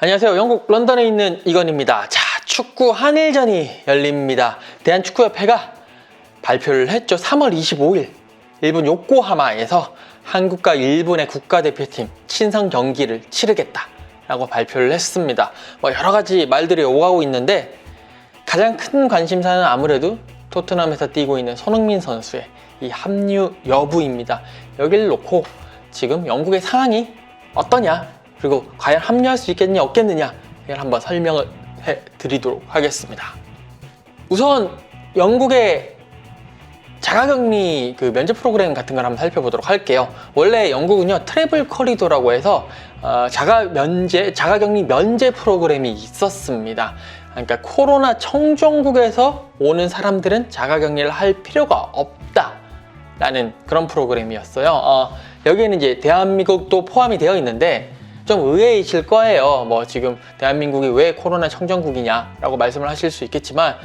안녕하세요. 영국 런던에 있는 이건입니다. 자, 축구 한일전이 열립니다. 대한축구협회가 발표를 했죠. 3월 25일 일본 요코하마에서 한국과 일본의 국가대표팀 친선 경기를 치르겠다라고 발표를 했습니다. 뭐 여러 가지 말들이 오가고 있는데 가장 큰 관심사는 아무래도 토트넘에서 뛰고 있는 손흥민 선수의 이 합류 여부입니다. 여기를 놓고 지금 영국의 상황이 어떠냐, 그리고 과연 합류할 수 있겠냐, 없겠느냐, 이걸 한번 설명을 해 드리도록 하겠습니다. 우선 영국의 자가격리 그 면제 프로그램 같은 걸 한번 살펴보도록 할게요. 원래 영국은요 트래블 커리도라고 해서 어, 자가 면제 자가격리 면제 프로그램이 있었습니다. 그러니까 코로나 청정국에서 오는 사람들은 자가격리를 할 필요가 없다라는 그런 프로그램이었어요. 어, 여기에는 이제 대한민국도 포함이 되어 있는데 좀 의외이실 거예요. 뭐 지금 대한민국이 왜 코로나 청정국이냐라고 말씀을 하실 수 있겠지만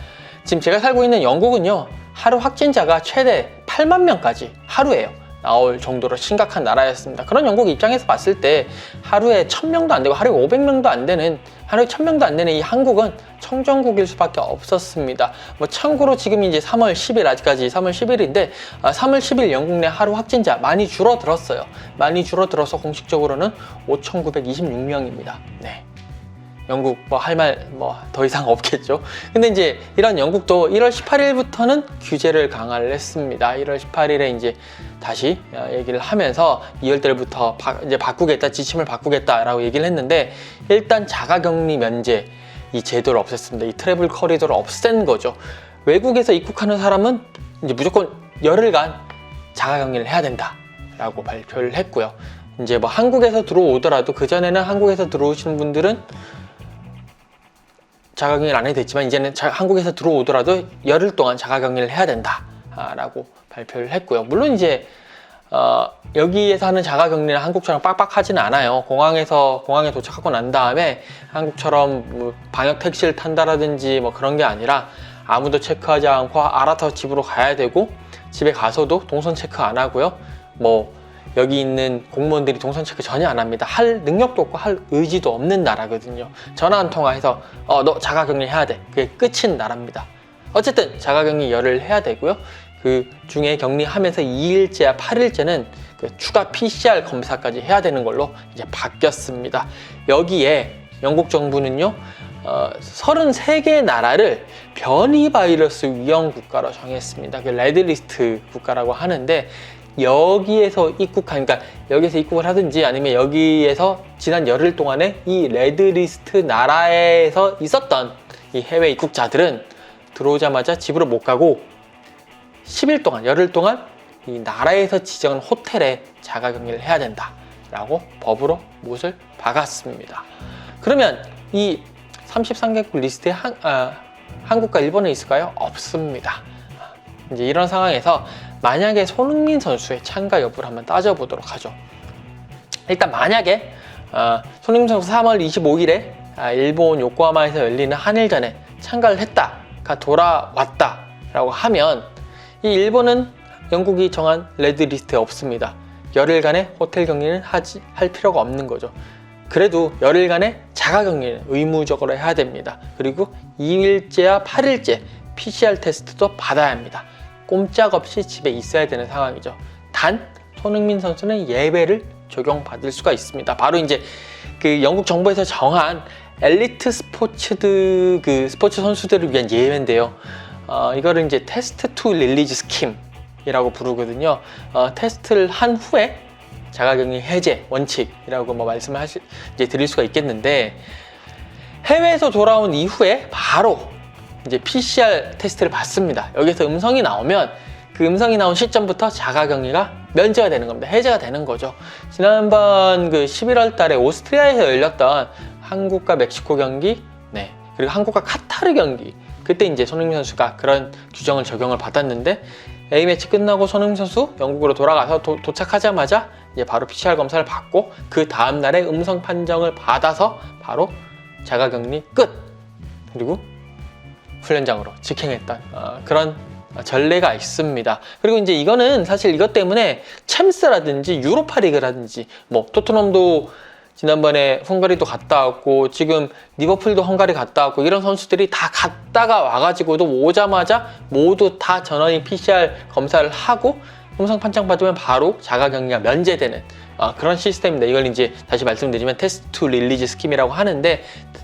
지금 제가 살고 있는 영국은요 하루 확진자가 최대 8만 명까지 하루에요 나올 정도로 심각한 나라였습니다. 그런 영국 입장에서 봤을 때 하루에 1000명도 안 되고 하루에 500명도 안 되는 하루에 1000명도 안 되는 이 한국은 청정국일 수밖에 없었습니다. 뭐 참고로 지금 이제 3월 10일 아직까지 3월 10일인데 3월 10일 영국 내 하루 확진자 많이 줄어들었어요. 많이 줄어들어서 공식적으로는 5,926명입니다. 네. 영국 뭐 할 말 뭐 더 이상 없겠죠. 근데 이제 이런 영국도 1월 18일부터는 규제를 강화를 했습니다. 1월 18일에 이제 다시 어, 얘기를 하면서 2월 달부터 바, 이제 바꾸겠다 지침을 바꾸겠다라고 얘기를 했는데 일단 자가격리 면제 이 제도를 없앴습니다. 이 트래블 커리도를 없앤 거죠. 외국에서 입국하는 사람은 이제 무조건 열흘간 자가격리를 해야 된다라고 발표를 했고요. 이제 뭐 한국에서 들어오더라도 그 전에는 한국에서 들어오시는 분들은 자가격리를 안 해도 됐지만 이제는 자- 한국에서 들어오더라도 열흘 동안 자가격리를 해야 된다라고 발표를 했고요. 물론 이제 어, 여기에서 하는 자가격리는 한국처럼 빡빡하지는 않아요. 공항에서 공항에 도착하고 난 다음에 한국처럼 뭐 방역 택시를 탄다라든지 뭐 그런 게 아니라 아무도 체크하지 않고 알아서 집으로 가야 되고 집에 가서도 동선 체크 안 하고요. 뭐 여기 있는 공무원들이 동선 체크 전혀 안 합니다. 할 능력도 없고 할 의지도 없는 나라거든요. 전화 한 통화해서 어 너 자가격리 해야 돼. 그게 끝인 나라입니다. 어쨌든 자가격리 열을 해야 되고요. 그 중에 격리하면서 2일째와 8일째는 그 추가 PCR 검사까지 해야 되는 걸로 이제 바뀌었습니다. 여기에 영국 정부는요, 어, 33개 나라를 변이 바이러스 위험 국가로 정했습니다. 그 레드리스트 국가라고 하는데 여기에서 입국한, 그러니까 여기에서 입국을 하든지 아니면 여기에서 지난 열흘 동안에 이 레드리스트 나라에서 있었던 이 해외 입국자들은 들어오자마자 집으로 못 가고 10일 동안, 열흘 동안 이 나라에서 지정한 호텔에 자가 격리를 해야 된다 라고 법으로 못을 박았습니다. 그러면 이 33개국 리스트에 한, 아, 한국과 일본은 있을까요? 없습니다. 이제 이런 상황에서 만약에 손흥민 선수의 참가 여부를 한번 따져보도록 하죠. 일단 만약에 어, 손흥민 선수 3월 25일에 아, 일본 요코하마에서 열리는 한일전에 참가를 했다가 돌아왔다라고 하면 이 일본은 영국이 정한 레드리스트에 없습니다. 열흘간의 호텔 격리는 하지 할 필요가 없는 거죠. 그래도 열흘간의 자가 격리는 의무적으로 해야 됩니다. 그리고 2일째와 8일째 PCR 테스트도 받아야 합니다. 꼼짝없이 집에 있어야 되는 상황이죠. 단 손흥민 선수는 예외를 적용받을 수가 있습니다. 바로 이제 그 영국 정부에서 정한 엘리트 스포츠드 그 스포츠 선수들을 위한 예외인데요. 어, 이거를 이제 테스트 투 릴리즈 스킴이라고 부르거든요. 어, 테스트를 한 후에 자가격리 해제 원칙이라고 뭐 말씀을 하실 이제 드릴 수가 있겠는데 해외에서 돌아온 이후에 바로 이제 PCR 테스트를 받습니다. 여기서 음성이 나오면 그 음성이 나온 시점부터 자가격리가 면제가 되는 겁니다. 해제가 되는 거죠. 지난번 그 11월 달에 오스트리아에서 열렸던 한국과 멕시코 경기, 네. 그리고 한국과 카타르 경기. 그때 이제 손흥민 선수가 그런 규정을 적용을 받았는데 A매치 끝나고 손흥민 선수 영국으로 돌아가서 도, 도착하자마자 이제 바로 PCR 검사를 받고 그 다음 날에 음성 판정을 받아서 바로 자가격리 끝. 그리고 훈련장으로 직행했던 어, 그런 전례가 있습니다. 그리고 이제 이거는 사실 이것 때문에 챔스라든지 유로파 리그라든지 뭐 토트넘도 지난번에 헝가리도 갔다 왔고 지금 리버풀도 헝가리 갔다 왔고 이런 선수들이 다 갔다가 와가지고도 오자마자 모두 다 전원이 PCR 검사를 하고 음성 판정 받으면 바로 자가 격리가 면제되는 어, 그런 시스템입니다. 이걸 이제 다시 말씀드리면 테스트 투 릴리즈 스킴이라고 하는데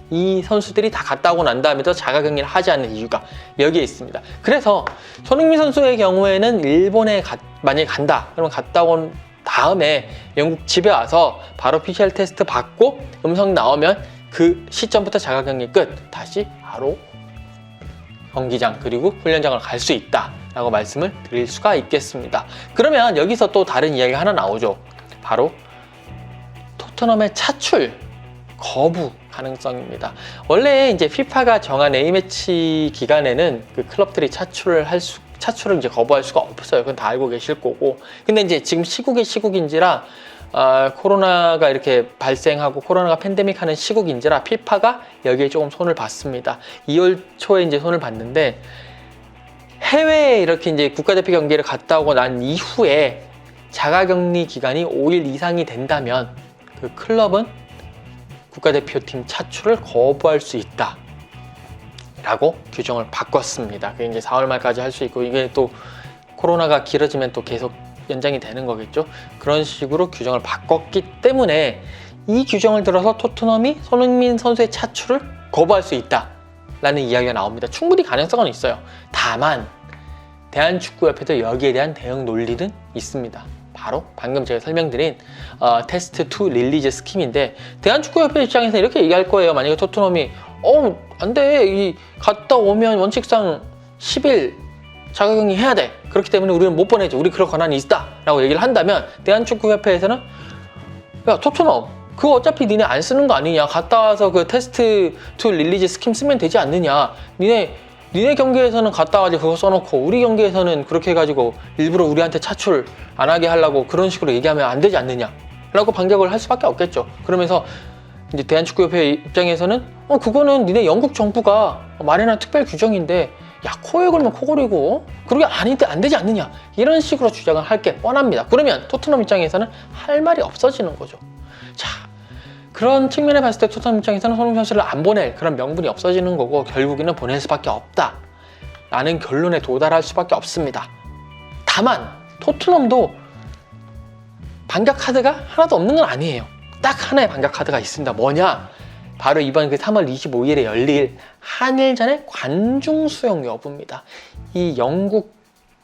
이 선수들이 다 갔다 오고 난 다음에도 자가 격리를 하지 않는 이유가 여기에 있습니다. 그래서 손흥민 선수의 경우에는 일본에 가- 만약에 간다 그러면 갔다 온 다음에 영국 집에 와서 바로 PCR 테스트 받고 음성 나오면 그 시점부터 자가 격리 끝 다시 바로 경기장 그리고 훈련장을 갈 수 있다라고 말씀을 드릴 수가 있겠습니다. 그러면 여기서 또 다른 이야기가 하나 나오죠. 바로 토트넘의 차출 거부 가능성입니다. 원래 이제 피파가 정한 A매치 기간에는 그 클럽들이 차출을 할 수, 차출을 이제 거부할 수가 없어요. 그건 다 알고 계실 거고. 근데 이제 지금 시국이 시국인지라 아, 코로나가 이렇게 발생하고 코로나가 팬데믹 하는 시국인지라 피파가 여기에 조금 손을 봤습니다. 2월 초에 이제 손을 봤는데 해외에 이렇게 이제 국가대표 경기를 갔다 오고 난 이후에 자가격리 기간이 5일 이상이 된다면 그 클럽은 국가대표팀 차출을 거부할 수 있다. 라고 규정을 바꿨습니다. 그게 이제 4월 말까지 할 수 있고 이게 또 코로나가 길어지면 또 계속 연장이 되는 거겠죠. 그런 식으로 규정을 바꿨기 때문에 이 규정을 들어서 토트넘이 손흥민 선수의 차출을 거부할 수 있다 라는 이야기가 나옵니다. 충분히 가능성은 있어요. 다만 대한축구협회도 여기에 대한 대응 논리는 있습니다. 바로 방금 제가 설명드린 어, 테스트 투 릴리즈 스킴인데 대한축구협회 입장에서 이렇게 얘기할 거예요. 만약에 토트넘이 어 안돼 이 갔다 오면 원칙상 10일 자가격리 해야 돼. 그렇기 때문에 우리는 못 보내죠. 우리 그럴 권한이 있다라고 얘기를 한다면 대한축구협회에서는 야 토트넘 그거 어차피 니네 안 쓰는 거 아니냐 갔다 와서 그 테스트 투 릴리즈 스킴 쓰면 되지 않느냐 니네 니네 경기에서는 갔다 와서 그거 써놓고 우리 경기에서는 그렇게 해가지고 일부러 우리한테 차출 안 하게 하려고 그런 식으로 얘기하면 안 되지 않느냐? 라고 반격을 할 수밖에 없겠죠. 그러면서 이제 대한축구협회 입장에서는 어 그거는 니네 영국 정부가 마련한 특별 규정인데 야 코에 걸면 코골이고 그러게 아닌데 안 되지 않느냐? 이런 식으로 주장을 할 게 뻔합니다. 그러면 토트넘 입장에서는 할 말이 없어지는 거죠. 자 그런 측면에 봤을 때 토트넘 입장에서는 손흥민 선수를 안 보낼 그런 명분이 없어지는 거고 결국에는 보낼 수밖에 없다. 라는 결론에 도달할 수밖에 없습니다. 다만 토트넘도 반격 카드가 하나도 없는 건 아니에요. 딱 하나의 반격 카드가 있습니다. 뭐냐? 바로 이번 그 3월 25일에 열릴 한일전의 관중 수용 여부입니다. 이 영국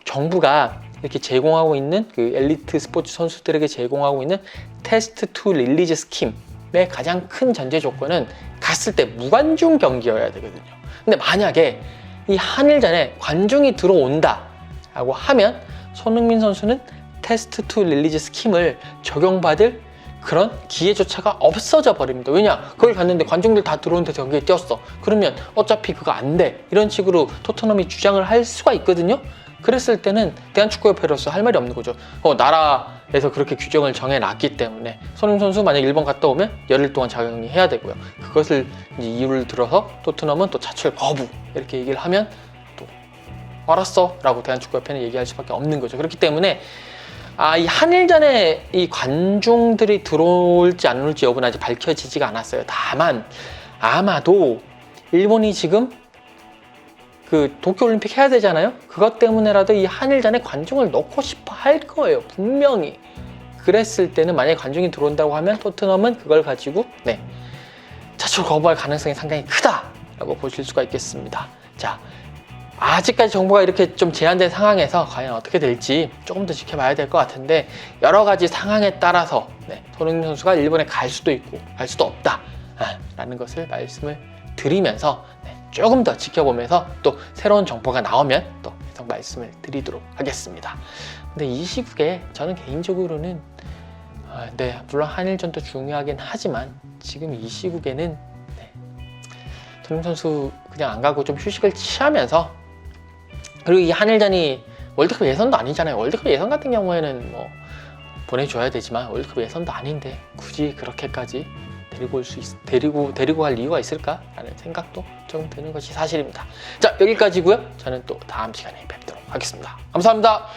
정부가 이렇게 제공하고 있는 그 엘리트 스포츠 선수들에게 제공하고 있는 테스트 투 릴리즈 스킴 의 가장 큰 전제 조건은 갔을 때 무관중 경기여야 되거든요. 근데 만약에 이 한일전에 관중이 들어온다 라고 하면 손흥민 선수는 테스트 투 릴리즈 스킴을 적용받을 그런 기회조차가 없어져 버립니다. 왜냐? 거기 갔는데 관중들 다 들어오는데 경기에 뛰었어. 그러면 어차피 그거 안 돼. 이런 식으로 토트넘이 주장을 할 수가 있거든요. 그랬을 때는 대한축구협회로서 할 말이 없는 거죠. 어, 나라 에서 그렇게 규정을 정해놨기 때문에 손흥민 선수 만약 일본 갔다 오면 열흘 동안 자격리 해야 되고요. 그것을 이유를 들어서 토트넘은 또 차출 거부 이렇게 얘기를 하면 또 알았어라고 대한축구협회는 얘기할 수밖에 없는 거죠. 그렇기 때문에 아, 이 한일전에 이 관중들이 들어올지 안 올지 여부는 아직 밝혀지지가 않았어요. 다만 아마도 일본이 지금 그 도쿄올림픽 해야 되잖아요. 그것 때문에라도 이 한일전에 관중을 넣고 싶어 할 거예요. 분명히. 그랬을 때는 만약에 관중이 들어온다고 하면 토트넘은 그걸 가지고 네 차출 거부할 가능성이 상당히 크다라고 보실 수가 있겠습니다. 자, 아직까지 정보가 이렇게 좀 제한된 상황에서 과연 어떻게 될지 조금 더 지켜봐야 될 것 같은데 여러 가지 상황에 따라서 네, 손흥민 선수가 일본에 갈 수도 있고 갈 수도 없다 아, 라는 것을 말씀을 드리면서 네, 조금 더 지켜보면서 또 새로운 정보가 나오면 또 계속 말씀을 드리도록 하겠습니다. 근데 이 시국에 저는 개인적으로는 아, 네, 물론 한일전도 중요하긴 하지만 지금 이 시국에는 네, 손흥민 선수 그냥 안 가고 좀 휴식을 취하면서 그리고 이 한일전이 월드컵 예선도 아니잖아요. 월드컵 예선 같은 경우에는 뭐 보내줘야 되지만 월드컵 예선도 아닌데 굳이 그렇게까지 데리고 올 수 있, 데리고 데리고 갈 이유가 있을까라는 생각도 좀 드는 것이 사실입니다. 자 여기까지고요. 저는 또 다음 시간에 뵙도록 하겠습니다. 감사합니다.